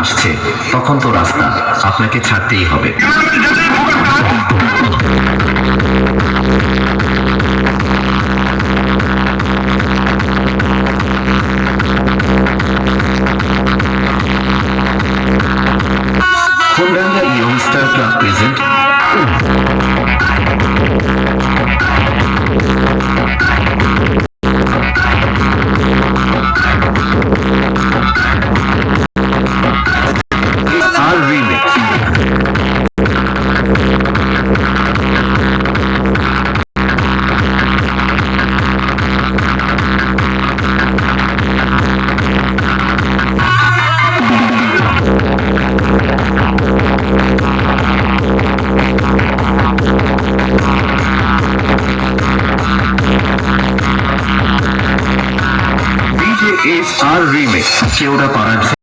আসছে তখন তো রাস্তা আপনাকে ছাড়তেই হবে Yeah. is our remix. Kyoda Parad.